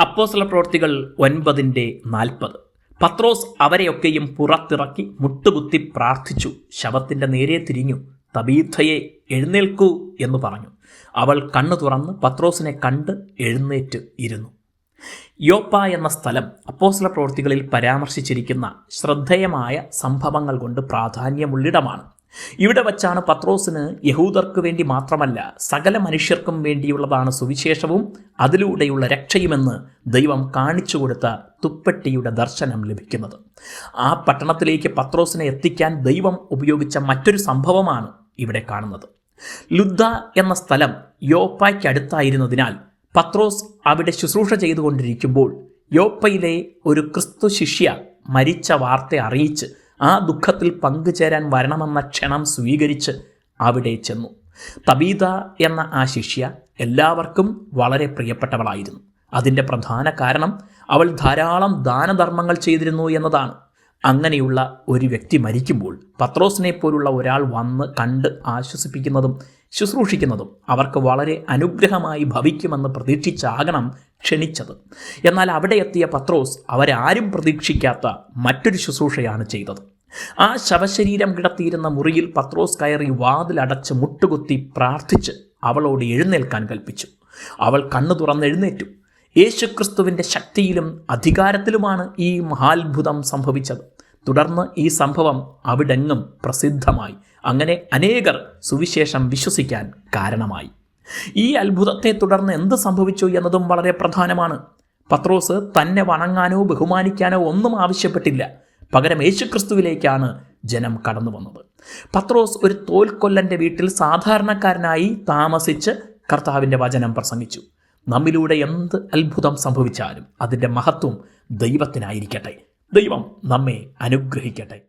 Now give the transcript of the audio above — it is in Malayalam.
അപ്പോസ്തല പ്രവൃത്തികൾ ഒൻപതിന്റെ നാൽപ്പത്. പത്രോസ് അവരെയൊക്കെയും പുറത്തിറക്കി മുട്ടുകുത്തി പ്രാർത്ഥിച്ചു. ശവത്തിന്റെ നേരെ തിരിഞ്ഞു. തബീഥയെ എഴുന്നേൽക്കൂ എന്ന് പറഞ്ഞു. അവൾ കണ്ണു തുറന്ന് പത്രോസിനെ കണ്ട് എഴുന്നേറ്റ് ഇരുന്നു. യോപ്പ എന്ന സ്ഥലം അപ്പോസല പ്രവൃത്തികളിൽ പരാമർശിച്ചിരിക്കുന്ന ശ്രദ്ധേയമായ സംഭവങ്ങൾ കൊണ്ട് പ്രാധാന്യമുള്ളിടമാണ്. ഇവിടെ വച്ചാണ് പത്രോസിന് യഹൂദർക്ക് വേണ്ടി മാത്രമല്ല സകല മനുഷ്യർക്കും വേണ്ടിയുള്ളതാണ് സുവിശേഷവും അതിലൂടെയുള്ള രക്ഷയുമെന്ന് ദൈവം കാണിച്ചു കൊടുത്ത തുപ്പട്ടിയുടെ ദർശനം ലഭിക്കുന്നത്. ആ പട്ടണത്തിലേക്ക് പത്രോസിനെ എത്തിക്കാൻ ദൈവം ഉപയോഗിച്ച മറ്റൊരു സംഭവമാണ് ഇവിടെ കാണുന്നത്. ലുദ്ധ എന്ന സ്ഥലം യോപ്പായ്ക്കടുത്തായിരുന്നതിനാൽ പത്രോസ് അവിടെ ശുശ്രൂഷ ചെയ്തുകൊണ്ടിരിക്കുമ്പോൾ യോപ്പയിലെ ഒരു ക്രിസ്തു ശിഷ്യ മരിച്ച വാർത്ത അറിയിച്ച് ആ ദുഃഖത്തിൽ പങ്കുചേരാൻ വരണമെന്ന ക്ഷണം സ്വീകരിച്ച് അവിടെ ചെന്നു. തബീത എന്ന ആ ശിഷ്യ എല്ലാവർക്കും വളരെ പ്രിയപ്പെട്ടവളായിരുന്നു. അതിന്റെ പ്രധാന കാരണം അവൾ ധാരാളം ദാനധർമ്മങ്ങൾ ചെയ്തിരുന്നു എന്നതാണ്. അങ്ങനെയുള്ള ഒരു വ്യക്തി മരിക്കുമ്പോൾ പത്രോസിനെ പോലുള്ള ഒരാൾ വന്ന് കണ്ട് ആശ്വസിപ്പിക്കുന്നതും ശുശ്രൂഷിക്കുന്നതും അവർക്ക് വളരെ അനുഗ്രഹമായി ഭവിക്കുമെന്ന് പ്രതീക്ഷിച്ചാകണം ക്ഷണിച്ചത്. എന്നാൽ അവിടെ എത്തിയ പത്രോസ് അവരാരും പ്രതീക്ഷിക്കാത്ത മറ്റൊരു ശുശ്രൂഷയാണ് ചെയ്തത്. ആ ശവശരീരം കിടത്തിയിരുന്ന മുറിയിൽ പത്രോസ് കയറി വാതിലടച്ച് മുട്ടുകുത്തി പ്രാർത്ഥിച്ച് അവളോട് എഴുന്നേൽക്കാൻ കൽപ്പിച്ചു. അവൾ കണ്ണു തുറന്ന് തുറന്നെഴുന്നേറ്റു യേശുക്രിസ്തുവിന്റെ ശക്തിയിലും അധികാരത്തിലുമാണ് ഈ മഹാത്ഭുതം സംഭവിച്ചത്. തുടർന്ന് ഈ സംഭവം അവിടെങ്ങും പ്രസിദ്ധമായി. അങ്ങനെ അനേകർ സുവിശേഷം വിശ്വസിക്കാൻ കാരണമായി. ഈ അത്ഭുതത്തെ തുടർന്ന് എന്ത് സംഭവിച്ചു എന്നതും വളരെ പ്രധാനമാണ്. പത്രോസ് തന്നെ വണങ്ങാനോ ബഹുമാനിക്കാനോ ഒന്നും ആവശ്യപ്പെട്ടില്ല. പകരം യേശുക്രിസ്തുവിലേക്കാണ് ജനം കടന്നു വന്നത്. പത്രോസ് ഒരു തോൽക്കൊല്ലന്റെ വീട്ടിൽ സാധാരണക്കാരനായി താമസിച്ച് കർത്താവിന്റെ വചനം പ്രസംഗിച്ചു. നമ്മിലൂടെ എന്ത് അത്ഭുതം സംഭവിച്ചാലും അതിന്റെ മഹത്വം ദൈവത്തിനായിരിക്കട്ടെ. ദൈവം നമ്മെ അനുഗ്രഹിക്കട്ടെ.